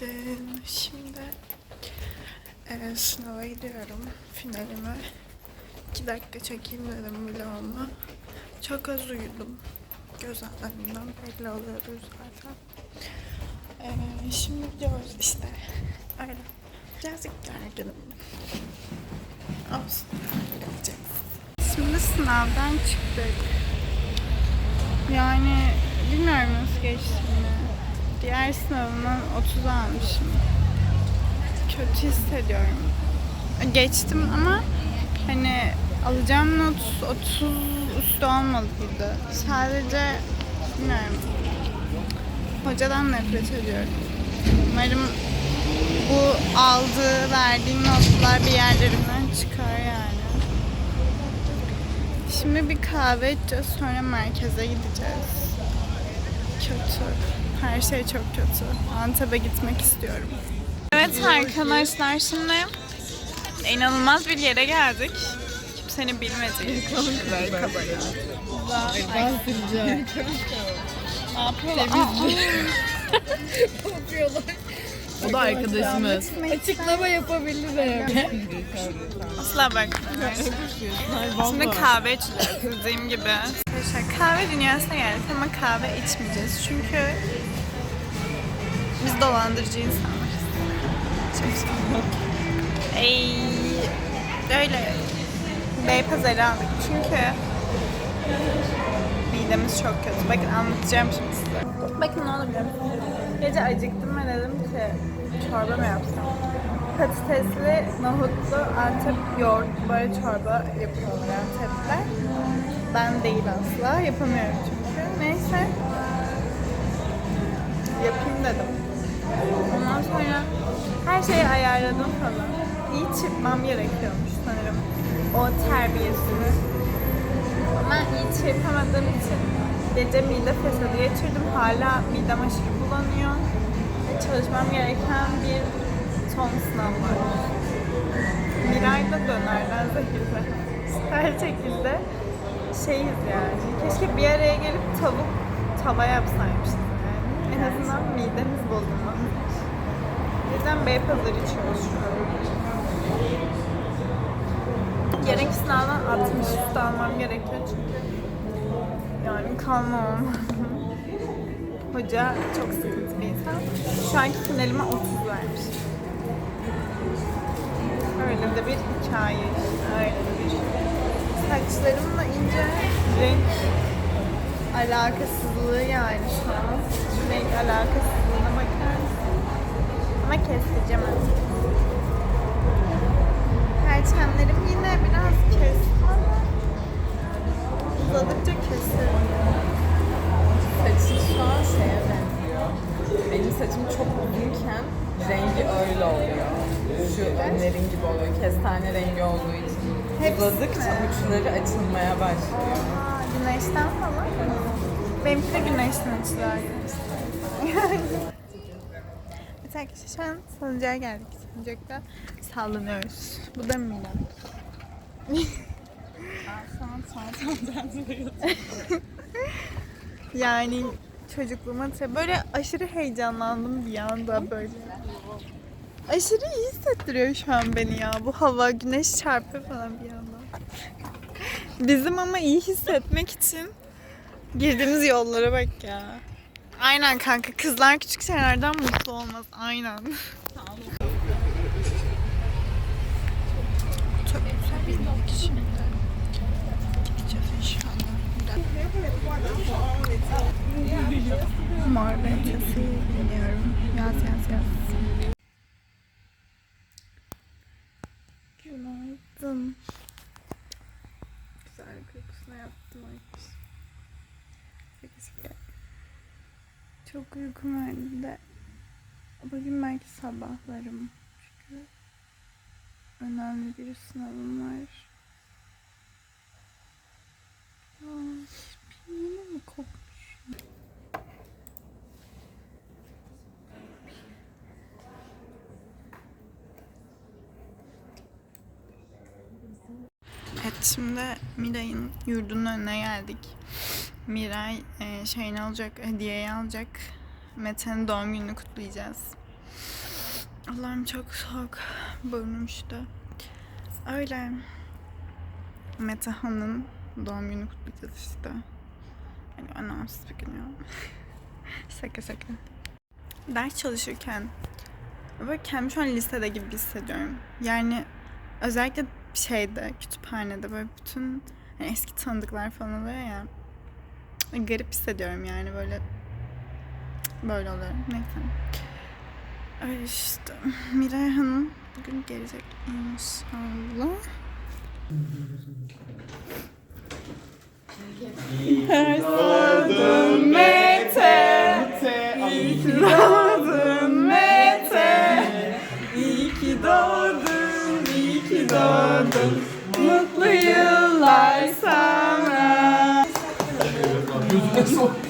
Günaydın. Şimdi e, sınava gidiyorum. Finalime. İki dakika çekeyim dedim vlogumu. Çok az uyudum. Göz altlarından belli oluyordu zaten. E, şimdi gidiyoruz işte. Öyle. Birazcık gerginim. Olsun. Gideceğiz. Şimdi sınavdan çıktık. Yani bilmiyorum nasıl geçtiğini. Diğer sınavımdan 30 almışım. Kötü hissediyorum. Geçtim ama hani alacağım not 30 üstü olmalıydı. Sadece bilmiyorum. Hocadan nefret ediyorum. Umarım bu aldığı, verdiğim notlar bir yerlerimden çıkar yani. Şimdi bir kahve içeceğiz sonra merkeze gideceğiz. Kötü. Her şey çok kötü. Antep'e gitmek istiyorum. Evet arkadaşlar şimdi inanılmaz bir yere geldik. Kimsenin bilmediği. Böyle kabarıyor. Ne yapıyorlar? O da arkadaşımız. Açıklama yapabilirim. Asla bakmıyorum. Şimdi kahve içeceğiz dediğim gibi. Arkadaşlar kahve dünyasına geldik ama kahve içmeyeceğiz. Çünkü biz dolandırıcı insanlarız. Çok sağ Ey, öyle Beypazarı aldık çünkü midemiz çok kötü. Bakın anlatacağım şimdi size. Bakın ne olur? Gece acıktım ve dedim ki çorba mı yapsam? Patatesli, nohutlu, Antep yoğurt böyle çorba yapıyorlar Antep'te. Ben değil asla. Yapamıyorum çünkü. Neyse. Yapayım dedim. Ondan sonra her şeyi ayarladım falan. İyi çırpmam gerekiyormuş sanırım. O terbiyesini. Ama iyi çırpamadığım için gece mide fesadı geçirdim. Hala midem aşırı bulanıyor. Çalışmam gereken bir son sınav var. Miray'da dönerden zehirli. Her şekilde şeyiz yani. Keşke bir araya gelip tavuk tava yapsaymışız yani. En azından midemiz bozulmaz. Yüzden Beypazarı içiyoruz şu an. Yarınki sınavdan 60 üstü almam gerekiyor çünkü yani kalmam. Hoca çok sıkıntı bir insan. Şu anki finalime 30 vermiş. De bir hikaye işte. Öyle bir Saçlarımla ince renk alakasızlığı yani şu an. Renk alakasızlığına bakar? Şu önlerin gibi oluyor. Kestane rengi olduğu için. Hepsi Uzadıkça mi? uçları açılmaya başlıyor. Aa, güneşten falan. Benimki de güneşten açılıyor arkadaşlar. Evet arkadaşlar şu an salıncağa geldik. Salıncakta sallanıyoruz. Bu da Milan. yani çocukluğuma böyle aşırı heyecanlandım bir anda böyle. Aşırı iyi hissettiriyor şu an beni ya. Bu hava, güneş çarpıyor falan bir yandan. Bizim ama iyi hissetmek için girdiğimiz yollara bak ya. Aynen kanka. Kızlar küçük şeylerden mutlu olmaz. Aynen. Otobüse bindik şimdi. Gideceğiz inşallah. Biniyorum. Yaz yaz yaz. Günaydın. Güzel uykusuna yattım. Sekiz kere. Çok uykum vardı da bugün belki sabahlarım çünkü önemli bir sınavım var. Ay, yine mi kopmuş? Evet şimdi Miray'ın yurdunun önüne geldik. Miray e, şeyini alacak, hediyeyi alacak. Mete'nin doğum gününü kutlayacağız. Allah'ım çok soğuk. Burnum üşüdü. Öyle. Metaha'nın doğum günü kutlayacağız işte. Yani anlamsız bir gün ya. şaka şaka. Ders çalışırken böyle kendimi şu an lisede gibi hissediyorum. Yani özellikle şeyde, kütüphanede böyle bütün hani eski tanıdıklar falan oluyor ya. Garip hissediyorum yani böyle böyle oluyor. Neyse. Öyle işte. Miray Hanım bugün gelecek inşallah. Doğdun Mete. İyi doğdun. Mutlu yıllar sana. Gözüne soktum.